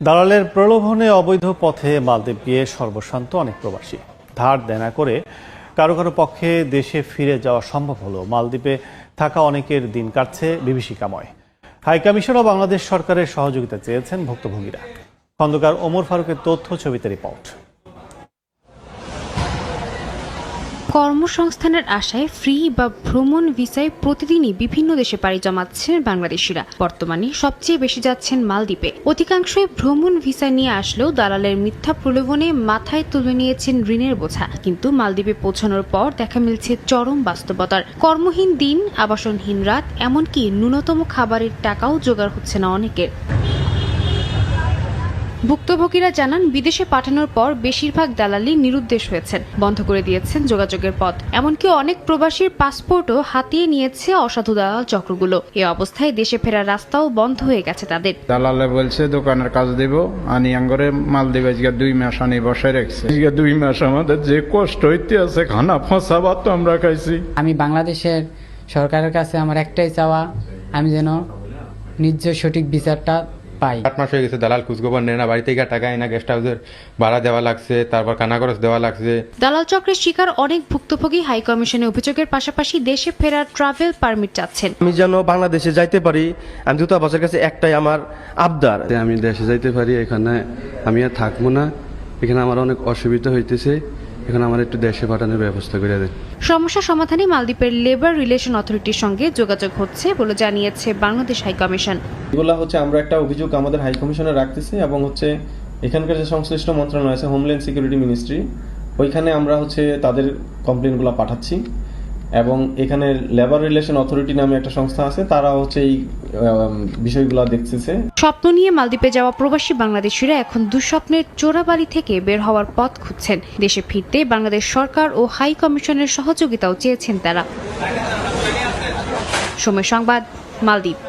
দালালের প্রলোভনে অবৈধ পথে মালদ্বীপ গিয়ে সর্বশান্ত অনেক প্রবাসী। ধার দেনা করে কারও কারও পক্ষে দেশে ফিরে যাওয়া সম্ভব হলো। মালদ্বীপে থাকা অনেকের দিন কাটছে বিভীষিকাময়। হাই কমিশনও বাংলাদেশ সরকারের সহযোগিতা চেয়েছেন ভুক্তভোগীরা। খন্দকার ওমর ফারুকের তথ্য, ছবিতে রিপোর্ট। কর্মসংস্থানের আশায় ফ্রি বা ভ্রমণ ভিসায় প্রতিদিনই বিভিন্ন দেশে পাড়ি জমাচ্ছেন বাংলাদেশিরা। বর্তমানে সবচেয়ে বেশি যাচ্ছেন মালদ্বীপে। অধিকাংশই ভ্রমণ ভিসা নিয়ে আসলেও দালালের মিথ্যা প্রলোভনে মাথায় তুলে নিয়েছেন ঋণের বোঝা। কিন্তু মালদ্বীপে পৌঁছানোর পর দেখা মিলছে চরম বাস্তবতার। কর্মহীন দিন, আবাসনহীন রাত, এমনকি ন্যূনতম খাবারের টাকাও জোগাড় হচ্ছে না অনেকের। ভুক্তভোগীরা জানান বিদেশে পাঠানোর পর বেশিরভাগ দালালি নিরুদ্দেশ হয়েছেন। বন্ধ করে দিয়েছেন যোগাযোগের পথ। এমনকি অনেক প্রবাসীর পাসপোর্টও হাতিয়ে নিয়েছে অসাধু দালাল চক্রগুলো। এ অবস্থায় দেশে ফেরার রাস্তাও বন্ধ হয়ে গেছে তাদের। দালালে বলছে দোকানের কাজ দিব আনি আঙ্গরে মাল দিবে আজকে দুই মাস আনি বসে রাখছে। আজকে দুই মাস আমাদের যে কষ্ট হইতে আছে খানা ফাঁসাবার তো আমরা খাইছি। আমি বাংলাদেশের সরকারের কাছে আমার একটাই চাওয়া আমি যেন নিজ সঠিক বিচারটা পাই। আট মাস হয়ে গেছে দালাল খোঁজখবর নেয় না বাড়ি থেকে টাকা এনে গেস্ট হাউসের ভাড়া দেওয়া লাগছে তারপর কানা খরচ দেওয়া লাগছে। দালাল চক্রের শিকার অনেক ভুক্তভোগী হাই কমিশনে অভিযোগের পাশাপাশি দেশে ফেরার ট্রাভেল পারমিট চাচ্ছেন। আমি যেন বাংলাদেশে যাইতে পারি আমি দূতাবাসের কাছে একটাই আমার আবদার। আমি দেশে যাইতে পারি এখানে আমি আর থাকব না এখানে আমার অনেক অসুবিধা হইতেছে। এখানে আমার একটু দেশে পাঠানোর ব্যবস্থা করে দেন। সমস্যা সমাধানে মালদ্বীপের লেবার রিলেশন অথরিটির সঙ্গে যোগাযোগ হচ্ছে বলে জানিয়েছে বাংলাদেশ হাই কমিশন। এগুলো হচ্ছে আমরা একটা অভিযোগ আমাদের হাই কমিশনে রাখতেছি এবং হচ্ছে এখানকার যে সংশ্লিষ্ট মন্ত্রণালয় আছে হোমল্যান্ড সিকিউরিটি মিনিস্ট্রি ওইখানে আমরা হচ্ছে তাদের কমপ্লেনগুলো পাঠাচ্ছি। এবং এখানে লেবার রিলেশন অথরিটি নামে একটা সংস্থা আছে, তারা হচ্ছে এই বিষয়গুলো দেখতেছে। স্বপ্ন নিয়ে মালদ্বীপে যাওয়া প্রবাসী বাংলাদেশিরা এখন দুঃস্বপ্নের চোরাবাড়ি থেকে বের হওয়ার পথ খুঁজছেন। দেশে ফিরতে বাংলাদেশ সরকার ও হাই কমিশনের সহযোগিতাও চেয়েছেন তারা। সময় সংবাদ, মালদ্বীপ।